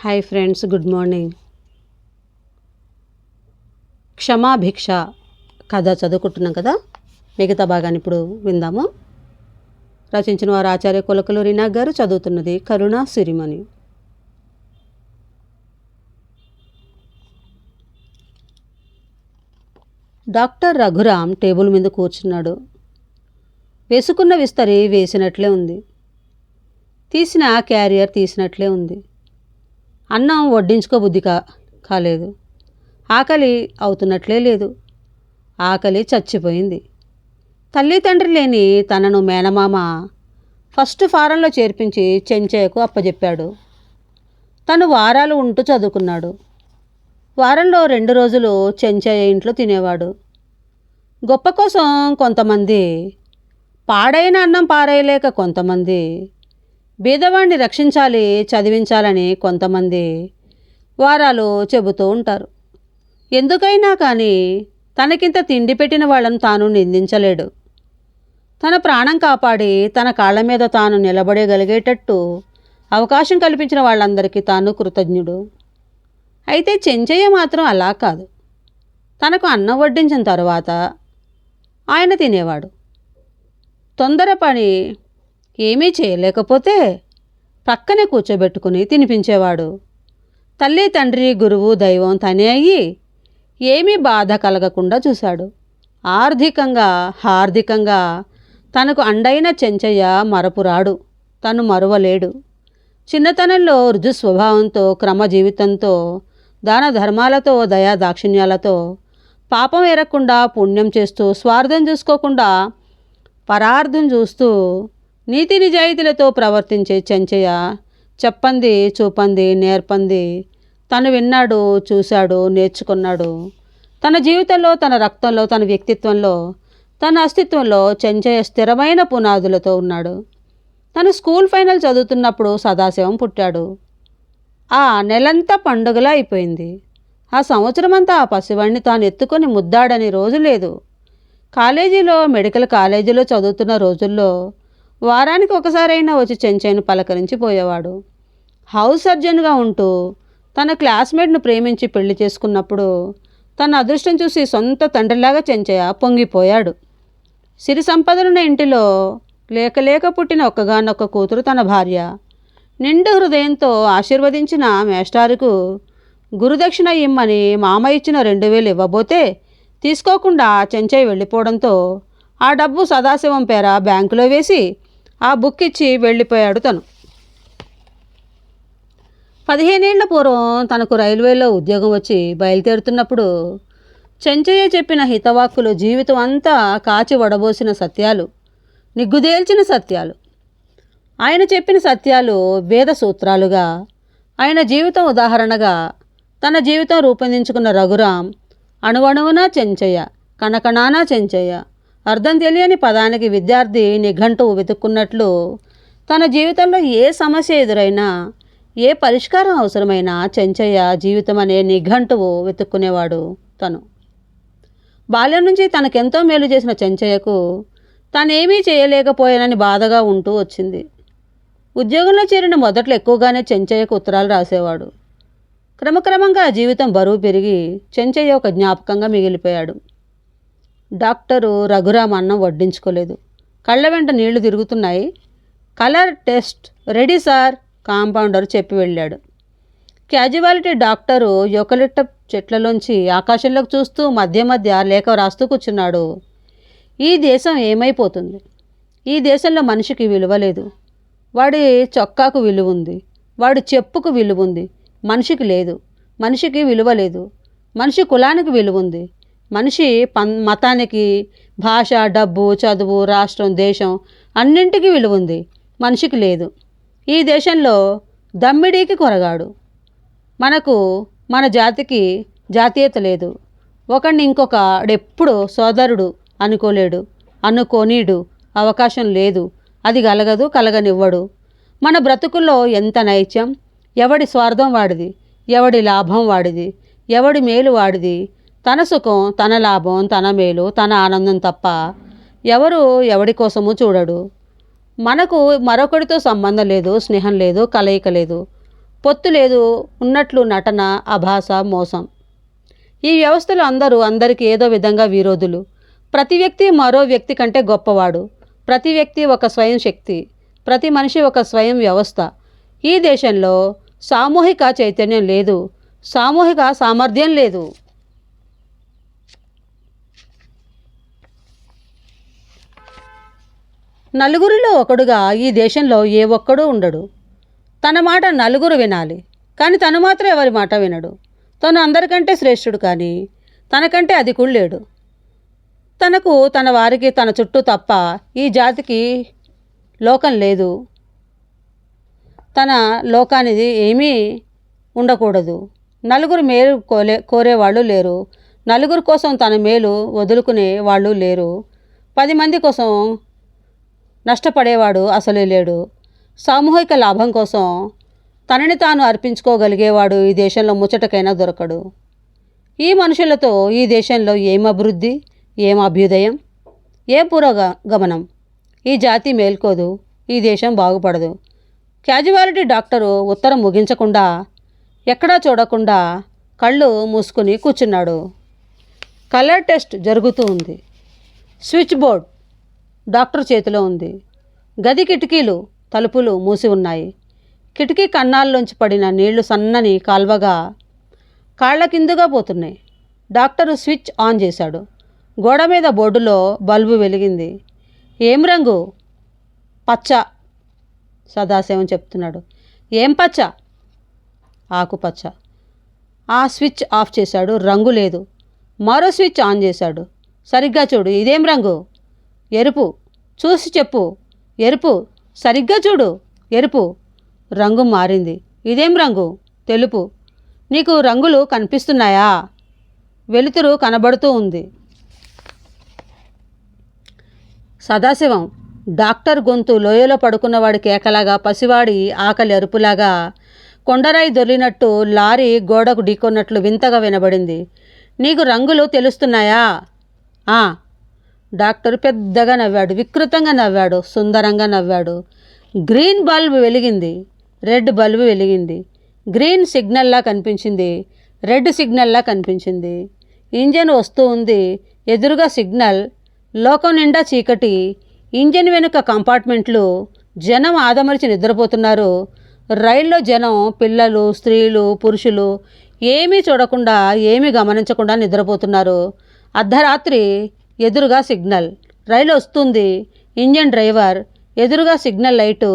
Hi friends good morning క్షమాభిక్ష కథ చదువుకుంటున్నాం కదా? మిగతా భాగాన్ని ఇప్పుడు విందాము. రచించిన వారు ఆచార్య కులకలు రీనా గారు చదువుతున్నది కరుణ సిరిమణి. డాక్టర్ రఘురామ్ టేబుల్ మీద కూర్చున్నాడు. వేసుకున్న విస్తరి వేసినట్లే ఉంది. తీసిన క్యారియర్ తీసినట్లే ఉంది. అన్నం వడ్డించుకోబుద్ధి కా కాలేదు. ఆకలి అవుతున్నట్లే లేదు. ఆకలి చచ్చిపోయింది. తల్లి తండ్రి లేని తనను మేనమామ ఫస్ట్ ఫారంలో చేర్పించి చెంచయ్యకు అప్పజెప్పాడు. తను వారాలు ఉంటూ చదువుకున్నాడు. వారంలో రెండు రోజులు చెంచయ్య ఇంట్లో తినేవాడు. గొప్ప కోసం కొంతమంది పాడైన అన్నం పారేయలేక కొంతమంది బీదవాణ్ణి రక్షించాలి చదివించాలని కొంతమంది వారాలు చెబుతూ ఉంటారు. ఎందుకైనా కానీ తనకింత తిండి పెట్టిన వాళ్ళను తాను నిందించలేడు. తన ప్రాణం కాపాడి తన కాళ్ళ మీద తాను నిలబడగలిగేటట్టు అవకాశం కల్పించిన వాళ్ళందరికీ తాను కృతజ్ఞుడు. అయితే చెంచయ్య మాత్రం అలా కాదు. తనకు అన్నం వడ్డించిన తరువాత ఆయన తినేవాడు. తొందర పని ఏమీ చేయలేకపోతే పక్కనే కూర్చోబెట్టుకుని తినిపించేవాడు. తల్లి తండ్రి గురువు దైవం తనే అయ్యి ఏమీ బాధ కలగకుండా చూశాడు. ఆర్థికంగా హార్దికంగా తనకు అండైన చెంచయ్య మరపురాడు తను మరువలేడు. చిన్నతనంలో రుజు స్వభావంతో క్రమ జీవితంతో దాన ధర్మాలతో దయా దాక్షిణ్యాలతో పాపం ఎరగకుండా పుణ్యం చేస్తూ స్వార్థం చూసుకోకుండా పరార్థం చూస్తూ నీతి నిజాయితీలతో ప్రవర్తించే చెంచయ్య చెప్పంది చూపంది నేర్పంది. తను విన్నాడు చూశాడు నేర్చుకున్నాడు. తన జీవితంలో తన రక్తంలో తన వ్యక్తిత్వంలో తన అస్తిత్వంలో చెంచయ్య స్థిరమైన పునాదులతో ఉన్నాడు. తను స్కూల్ ఫైనల్ చదువుతున్నప్పుడు సదాశివం పుట్టాడు. ఆ నెలంతా పండుగలా అయిపోయింది. ఆ సంవత్సరమంతా ఆ పసివాడిని తాను ఎత్తుకొని ముద్దాడని రోజు లేదు. కాలేజీలో మెడికల్ కాలేజీలో చదువుతున్న రోజుల్లో వారానికి ఒకసారైనా వచ్చి చెంచయ్యను పలకరించి పోయేవాడు హౌస్ సర్జన్గా ఉంటూ తన క్లాస్మేట్ను ప్రేమించి పెళ్ళి చేసుకున్నప్పుడు తన అదృష్టం చూసి సొంత తండ్రిలాగా చెంచయ్య పొంగిపోయాడు. సిరి సంపదలున్న ఇంటిలో లేక లేక పుట్టిన ఒక్కగానొక్క కూతురు తన భార్య. నిండు హృదయంతో ఆశీర్వదించిన మేస్టారుకు గురుదక్షిణ ఇమ్మని మామ ఇచ్చిన రెండు వేలు ఇవ్వబోతే తీసుకోకుండా చెంచయ్య వెళ్ళిపోవడంతో ఆ డబ్బు సదాశివం పేర బ్యాంకులో వేసి ఆ బుక్ ఇచ్చి వెళ్ళిపోయాడు తను. పదిహేనేళ్ళ పూర్వం తనకు రైల్వేలో ఉద్యోగం వచ్చి బయలుదేరుతున్నప్పుడు చెంచయ్య చెప్పిన హితవాక్కులు జీవితం అంతా కాచి వడబోసిన సత్యాలు నిగ్గుదేల్చిన సత్యాలు. ఆయన చెప్పిన సత్యాలు వేద సూత్రాలుగా ఆయన జీవితం ఉదాహరణగా తన జీవితం రూపొందించుకున్న రఘురాం అణువణువునా చెంచయ్య కణకణానా చెంచయ్య అర్థం తెలియని పదానికి విద్యార్థి నిఘంటువు వెతుక్కున్నట్లు తన జీవితంలో ఏ సమస్య ఎదురైనా ఏ పరిష్కారం అవసరమైనా చెంచయ్య జీవితం అనే నిఘంటువు వెతుక్కునేవాడు తను. బాల్యం నుంచి తనకెంతో మేలు చేసిన చెంచయ్యకు తానేమీ చేయలేకపోయానని బాధగా ఉంటూ వచ్చింది. ఉద్యోగంలో చేరిన మొదట్లో ఎక్కువగానే చెంచయ్యకు ఉత్తరాలు రాసేవాడు. క్రమక్రమంగా జీవితం బరువు పెరిగి చెంచయ్య ఒక జ్ఞాపకంగా మిగిలిపోయాడు. డాక్టరు రఘురామ్ అన్నం వడ్డించుకోలేదు. కళ్ళ వెంట నీళ్ళు తిరుగుతున్నాయి. Colour test ready sir compounder చెప్పి వెళ్ళాడు. క్యాజువాలిటీ డాక్టరు యొకలిట్ట చెట్లలోంచి ఆకాశంలోకి చూస్తూ మధ్య మధ్య లేఖ రాస్తూ కూర్చున్నాడు. ఈ దేశం ఏమైపోతుంది? ఈ దేశంలో మనిషికి విలువ లేదు. వాడి చొక్కాకు విలువ ఉంది. వాడి చెప్పుకు విలువ ఉంది. మనిషికి లేదు. మనిషికి విలువ లేదు. మనిషి కులానికి విలువ ఉంది. మనిషి పన్ మతానికి భాష డబ్బు చదువు రాష్ట్రం దేశం అన్నింటికీ విలువ ఉంది. మనిషికి లేదు. ఈ దేశంలో దమ్మిడీకి కొరగాడు. మనకు మన జాతికి జాతీయత లేదు. ఒకడిని ఇంకొకడెప్పుడు సోదరుడు అనుకోలేడు అనుకోనీడు అవకాశం లేదు. అది కలగదు కలగనివ్వడు. మన బ్రతుకుల్లో ఎంత నైత్యం? ఎవడి స్వార్థం వాడిది? ఎవడి లాభం వాడిది? ఎవడి మేలు వాడిది? తన సుఖం తన లాభం తన మేలు తన ఆనందం తప్ప ఎవరు ఎవడి కోసమూ చూడడు. మనకు మరొకడితో సంబంధం లేదు స్నేహం లేదు కలయిక లేదు. పొత్తు లేదు ఉన్నట్లు నటన అభాస మోసం. ఈ వ్యవస్థలో అందరూ అందరికీ ఏదో విధంగా విరోధులు. ప్రతి వ్యక్తి మరో వ్యక్తి కంటే గొప్పవాడు. ప్రతి వ్యక్తి ఒక స్వయం శక్తి. ప్రతి మనిషి ఒక స్వయం వ్యవస్థ. ఈ దేశంలో సామూహిక చైతన్యం లేదు. సామూహిక సామర్థ్యం లేదు. నలుగురిలో ఒకడుగా ఈ దేశంలో ఏ ఒక్కడూ ఉండడు. తన మాట నలుగురు వినాలి కానీ తను మాత్రం ఎవరి మాట వినడు. తను అందరికంటే శ్రేష్ఠుడు కానీ తనకంటే అధికుడు లేడు తనకు తన వారికి తన చుట్టూ తప్ప ఈ జాతికి లోకం లేదు. తన లోకానిది ఏమీ ఉండకూడదు. నలుగురు మేలు కోలే కోరేవాళ్ళు లేరు. నలుగురు కోసం తన మేలు వదులుకునే వాళ్ళు లేరు. పది మంది కోసం నష్టపడేవాడు అసలే లేడు. సామూహిక లాభం కోసం తనని తాను అర్పించుకోగలిగేవాడు ఈ దేశంలో ముచ్చటకైనా దొరకడు. ఈ మనుషులతో ఈ దేశంలో ఏం అభివృద్ధి ఏం అభ్యుదయం ఏ పురోగమనం? ఈ జాతి మేల్కోదు ఈ దేశం బాగుపడదు. క్యాజువాలిటీ డాక్టరు ఉత్తరం ముగించకుండా ఎక్కడా చూడకుండా కళ్ళు మూసుకుని కూర్చున్నాడు. కలర్ టెస్ట్ జరుగుతూ ఉంది. స్విచ్ బోర్డ్ డాక్టర్ చేతిలో ఉంది. గది కిటికీలు తలుపులు మూసి ఉన్నాయి. కిటికీ కన్నాల్లోంచి పడిన నీళ్ళు సన్నని కాల్వగా కాళ్ళ కిందుగా పోతున్నాయి. డాక్టరు స్విచ్ ఆన్ చేశాడు. గోడ మీద బోర్డులో బల్బు వెలిగింది. ఏం రంగు? పచ్చ సదాశివం చెప్తున్నాడు. ఏం పచ్చ? ఆకుపచ్చ ఆ స్విచ్ ఆఫ్ చేశాడు. రంగు లేదు. మరో స్విచ్ ఆన్ చేశాడు. సరిగ్గా చూడు ఇదేం రంగు? ఎరుపు. చూసి చెప్పు. ఎరుపు. సరిగ్గా చూడు. ఎరుపు. రంగు మారింది. ఇదేం రంగు? తెలుపు. నీకు రంగులు కనిపిస్తున్నాయా? వెలుతురు కనబడుతూ ఉంది. సదాశివం. డాక్టర్ గొంతు లోయలో పడుకున్నవాడి కేకలాగా పసివాడి ఆకలి అరుపులాగా కొండరాయి దొర్లినట్టు లారీ గోడకు ఢీకొన్నట్లు వింతగా వినబడింది. నీకు రంగులు తెలుస్తున్నాయా? డాక్టర్ పెద్దగా నవ్వాడు వికృతంగా నవ్వాడు సుందరంగా నవ్వాడు. గ్రీన్ బల్బ్ వెలిగింది రెడ్ బల్బు వెలిగింది. గ్రీన్ సిగ్నల్లా కనిపించింది రెడ్ సిగ్నల్లా కనిపించింది. ఇంజన్ వస్తూ ఉంది ఎదురుగా సిగ్నల్ లోకం నిండా చీకటి. ఇంజన్ వెనుక కంపార్ట్మెంట్లు జనం ఆదమరిచి నిద్రపోతున్నారు. రైల్లో జనం పిల్లలు స్త్రీలు పురుషులు ఏమీ చూడకుండా ఏమీ గమనించకుండా నిద్రపోతున్నారు. అర్ధరాత్రి ఎదురుగా సిగ్నల్. రైలు వస్తుంది. ఇంజన్ డ్రైవర్ ఎదురుగా సిగ్నల్ లైటు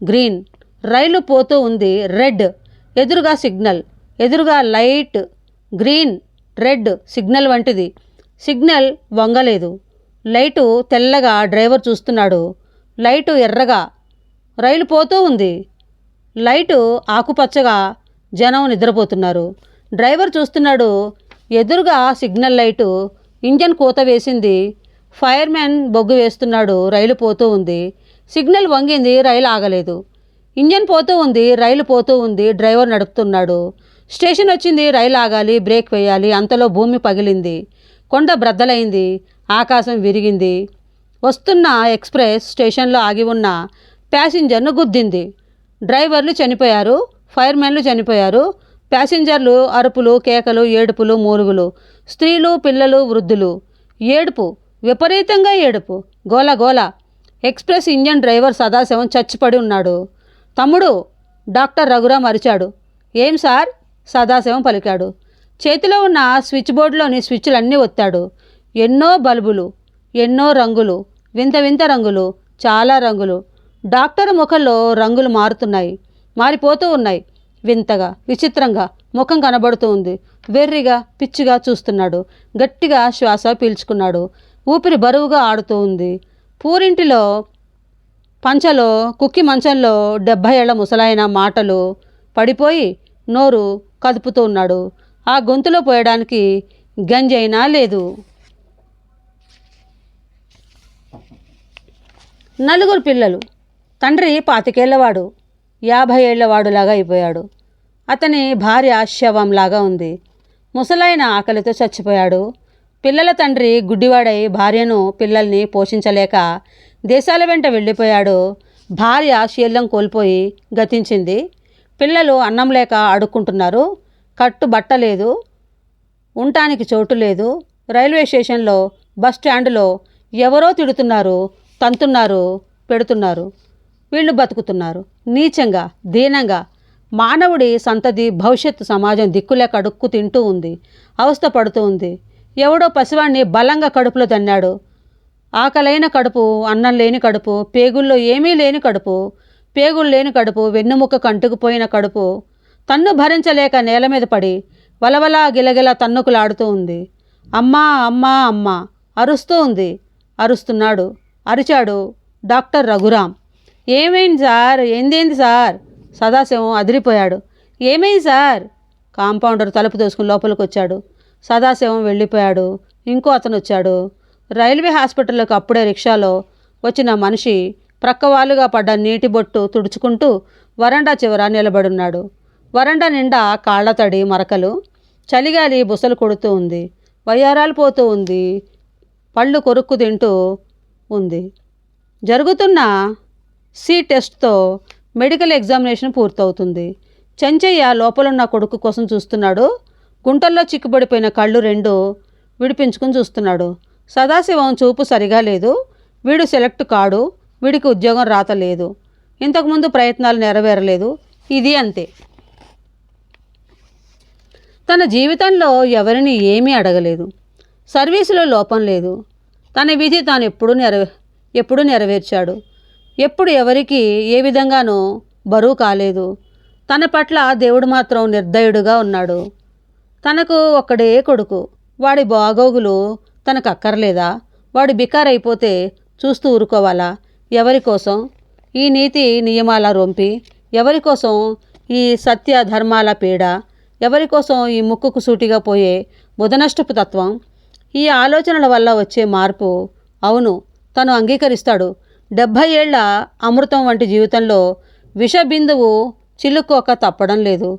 గ్రీన్. రైలు పోతూ ఉంది రెడ్. ఎదురుగా సిగ్నల్. ఎదురుగా లైట్ గ్రీన్ రెడ్ సిగ్నల్ వంటిది. సిగ్నల్ వంగలేదు. లైటు తెల్లగా డ్రైవర్ చూస్తున్నాడు. లైటు ఎర్రగా. రైలు పోతూ ఉంది. లైటు ఆకుపచ్చగా జనం నిద్రపోతున్నారు. డ్రైవర్ చూస్తున్నాడు ఎదురుగా సిగ్నల్ లైటు ఇంజన్ కూత వేసింది. ఫైర్మ్యాన్ బొగ్గు వేస్తున్నాడు. రైలు పోతూ ఉంది. సిగ్నల్ వంగింది. రైలు ఆగలేదు. ఇంజన్ పోతూ ఉంది. రైలు పోతూ ఉంది. డ్రైవర్ నడుపుతున్నాడు. స్టేషన్ వచ్చింది. రైలు ఆగాలి. బ్రేక్ వేయాలి. అంతలో భూమి పగిలింది. కొండ బ్రద్దలైంది. ఆకాశం విరిగింది. వస్తున్న ఎక్స్ప్రెస్ స్టేషన్లో ఆగి ఉన్న ప్యాసింజర్ను గుద్దింది. డ్రైవర్లు చనిపోయారు. ఫైర్మెన్లు చనిపోయారు. ప్యాసింజర్లు అరుపులు కేకలు ఏడుపులు మూలుగులు. స్త్రీలు పిల్లలు వృద్ధులు. ఏడుపు విపరీతంగా ఏడుపు. గోల గోల. ఎక్స్ప్రెస్ ఇంజన్ డ్రైవర్ సదాశివం చచ్చిపడి ఉన్నాడు. తమ్ముడు డాక్టర్ రఘురాం అరిచాడు. ఏం సార్? సదాశివం పలికాడు. చేతిలో ఉన్న స్విచ్ బోర్డులోని స్విచ్లన్నీ ఒత్తాడు. ఎన్నో బల్బులు ఎన్నో రంగులు వింత వింత రంగులు చాలా రంగులు. డాక్టర్ ముఖంలో రంగులు మారుతున్నాయి మారిపోతూ ఉన్నాయి. వింతగా విచిత్రంగా ముఖం కనబడుతూ ఉంది. వెర్రిగా పిచ్చిగా చూస్తున్నాడు. గట్టిగా శ్వాస పీల్చుకున్నాడు. ఊపిరి బరువుగా ఆడుతూ ఉంది. పూరింటిలో పంచలో కుక్కి మంచంలో డెబ్భై ఏళ్ళ ముసలాయన మాటలు పడిపోయి నోరు కదుపుతూ ఉన్నాడు. ఆ గొంతులో పోయడానికి గంజైనా లేదు. నలుగురు పిల్లలు. తండ్రి పాతికేళ్ళవాడు. యాభై ఏళ్ళవాడులాగా అయిపోయాడు. అతని భార్య శవంలాగా ఉంది. ముసలైన ఆకలితో చచ్చిపోయాడు. పిల్లల తండ్రి గుడ్డివాడై భార్యను పిల్లల్ని పోషించలేక దేశాల వెంట వెళ్ళిపోయాడు. భార్య శీలం కోల్పోయి గతించింది. పిల్లలు అన్నం లేక అడుక్కుంటున్నారు కట్టు బట్ట లేదు. ఉండటానికి చోటు లేదు. రైల్వే స్టేషన్లో బస్ స్టాండ్లో ఎవరో తిడుతున్నారు తంతున్నారు పెడుతున్నారు. వీళ్ళు బతుకుతున్నారు. నీచంగా దీనంగా మానవుడి సంతతి భవిష్యత్తు సమాజం దిక్కులేక అడుక్కు తింటూ ఉంది అవస్థ పడుతూ ఉంది. ఎవడో పసివాణ్ణి బలంగా కడుపులో తన్నాడు. ఆకలైన కడుపు అన్నం లేని కడుపు పేగుల్లో ఏమీ లేని కడుపు పేగులు లేని కడుపు వెన్నుముక్క కంటుకుపోయిన కడుపు. తన్ను భరించలేక నేల మీద పడి వలవలా గిలగిల తన్నుకులాడుతూ ఉంది. అమ్మా అమ్మా అమ్మా అరుస్తూ ఉంది. అరుస్తున్నాడు. అరిచాడు డాక్టర్ రఘురాం ఏమైంది సార్? ఏందేంది సార్? సదాశివం అదిరిపోయాడు. ఏమైంది సార్? కాంపౌండర్ తలుపు తోసుకుని లోపలికి వచ్చాడు సదాశివం వెళ్ళిపోయాడు. ఇంకో అతను వచ్చాడు రైల్వే హాస్పిటల్లోకి అప్పుడే రిక్షాలో వచ్చిన మనిషి ప్రక్కవాలుగా పడ్డ నీటి బొట్టు తుడుచుకుంటూ వరండా చివర నిలబడున్నాడు. వరండా నిండా కాళ్ళ తడి మరకలు చలిగాలి బుసలు కొడుతూ ఉంది. వయ్యారాలు పోతూ ఉంది. పళ్ళు కొరుక్కు తింటూ ఉంది. జరుగుతున్న సి టెస్ట్తో మెడికల్ ఎగ్జామినేషన్ పూర్తవుతుంది. చెంచయ్య లోపలున్న కొడుకు కోసం చూస్తున్నాడు. గుంటల్లో చిక్కుబడిపోయిన కళ్ళు రెండు విడిపించుకుని చూస్తున్నాడు. సదాశివం చూపు సరిగా లేదు. వీడు సెలెక్ట్ కాడు. వీడికి ఉద్యోగం రాత లేదు. ఇంతకుముందు ప్రయత్నాలు నెరవేరలేదు. ఇది అంతే. తన జీవితంలో ఎవరిని ఏమీ అడగలేదు. సర్వీసులో లోపం లేదు. తన విధి తాను ఎప్పుడూ నెరవే ఎప్పుడూ నెరవేర్చాడు. ఎప్పుడు ఎవరికి ఏ విధంగానూ బరువు కాలేదు. తన పట్ల దేవుడు మాత్రం నిర్దయుడుగా ఉన్నాడు. తనకు ఒక్కడే కొడుకు. వాడి బాగోగులు తనకు అక్కర్లేదా? వాడు బికారైపోతే చూస్తూ ఊరుకోవాలా? ఎవరి కోసం? ఈ నీతి నియమాల రొంపి. ఎవరి కోసం ఈ సత్య ధర్మాల పీడ? ఎవరి కోసం ఈ ముక్కుకు సూటిగా పోయే బుధనష్టపు తత్వం? ఈ ఆలోచనల వల్ల వచ్చే మార్పు? అవును తను అంగీకరిస్తాడు. డెబ్భై ఏళ్ళ అమృతం వంటి జీవితంలో విష బిందువు చిలుక్కోక తప్పడం లేదు.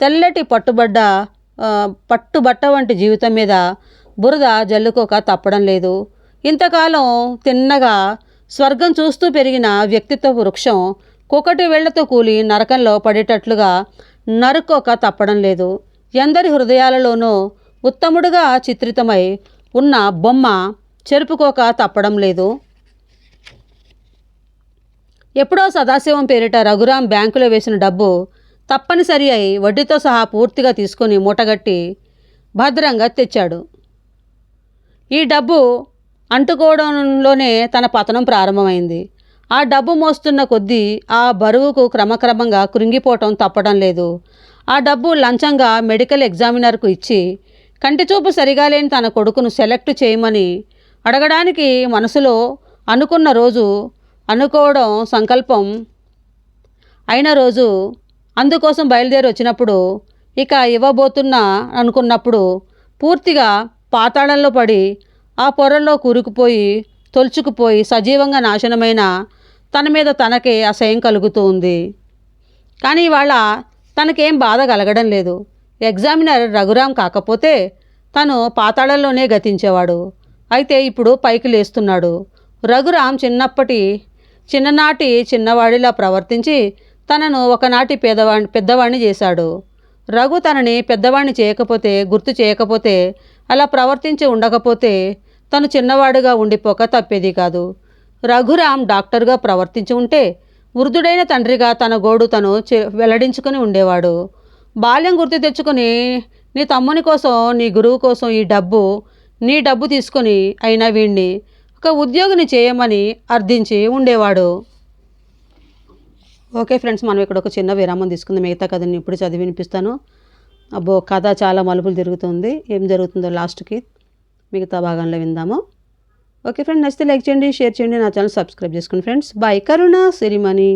తెల్లటి పట్టుబడ్డ పట్టుబట్ట వంటి జీవితం మీద బురద జల్లుకోక తప్పడం లేదు. ఇంతకాలం తిన్నగా స్వర్గం చూస్తూ పెరిగిన వ్యక్తిత్వ వృక్షం కుకటి వేళ్ళతో కూలి నరకంలో పడేటట్లుగా నరుక్కోక తప్పడం లేదు. ఎందరి హృదయాలలోనూ ఉత్తముడుగా చిత్రితమై ఉన్న బొమ్మ చెరుపుకోక తప్పడం లేదు. ఎప్పుడో సదాశివం పేరిట రఘురాం బ్యాంకులో వేసిన డబ్బు తప్పనిసరి అయి వడ్డీతో సహా పూర్తిగా తీసుకొని మూటగట్టి భద్రంగా తెచ్చాడు. ఈ డబ్బు అంటుకోవడంలోనే తన పతనం ప్రారంభమైంది. ఆ డబ్బు మోస్తున్న కొద్దీ ఆ బరువుకు క్రమక్రమంగా కృంగిపోవటం తప్పడం లేదు. ఆ డబ్బు లంచంగా మెడికల్ ఎగ్జామినర్కు ఇచ్చి కంటిచూపు సరిగా లేని తన కొడుకును సెలెక్ట్ చేయమని అడగడానికి మనసులో అనుకున్న రోజు అనుకోవడం సంకల్పం. అయిన రోజు అందుకోసం బయలుదేరి వచ్చినప్పుడు ఇక ఇవ్వబోతున్నా అనుకున్నప్పుడు పూర్తిగా పాతాళంలో పడి ఆ పొరల్లో కూరుకుపోయి తొలుచుకుపోయి సజీవంగా నాశనమైన తన మీద తనకే అసహ్యం కలుగుతూ ఉంది. కానీ ఇవాళ తనకేం బాధ కలగడం లేదు. ఎగ్జామినర్ రఘురాం కాకపోతే తను పాతాళంలోనే గతించేవాడు. అయితే ఇప్పుడు పైకి లేస్తున్నాడు. రఘురాం చిన్నప్పటి చిన్ననాటి చిన్నవాడిలా ప్రవర్తించి తనను ఒకనాటి పేదవాణ్ణి పెద్దవాణ్ణి చేశాడు. రఘు తనని పెద్దవాణ్ణి చేయకపోతే గుర్తు చేయకపోతే అలా ప్రవర్తించి ఉండకపోతే తను చిన్నవాడుగా ఉండిపోక తప్పేది కాదు. రఘురామ్ డాక్టర్గా ప్రవర్తించి ఉంటే వృద్ధుడైన తండ్రిగా తన గోడు తను చె- వెల్లడించుకుని ఉండేవాడు. బాల్యం గుర్తు తెచ్చుకుని నీ తమ్ముని కోసం నీ గురువు కోసం ఈ డబ్బు నీ డబ్బు తీసుకొని అయినా వీణ్ణి ఒక ఉద్యోగిని చేయమని అర్థించి ఉండేవాడు. ఓకే ఫ్రెండ్స్ మనం ఇక్కడ ఒక చిన్న విరామం తీసుకుందాం. మిగతా కథని ఇప్పుడు చదివి వినిపిస్తాను. అబ్బో కథ చాలా మలుపులు తిరుగుతుంది. ఏం జరుగుతుందో లాస్ట్కి మిగతా భాగంలో విందాము. ఓకే ఫ్రెండ్ నచ్చితే లైక్ చేయండి షేర్ చేయండి నా ఛానల్ సబ్స్క్రైబ్ చేసుకోండి. Friends bye Karuna Sirimani.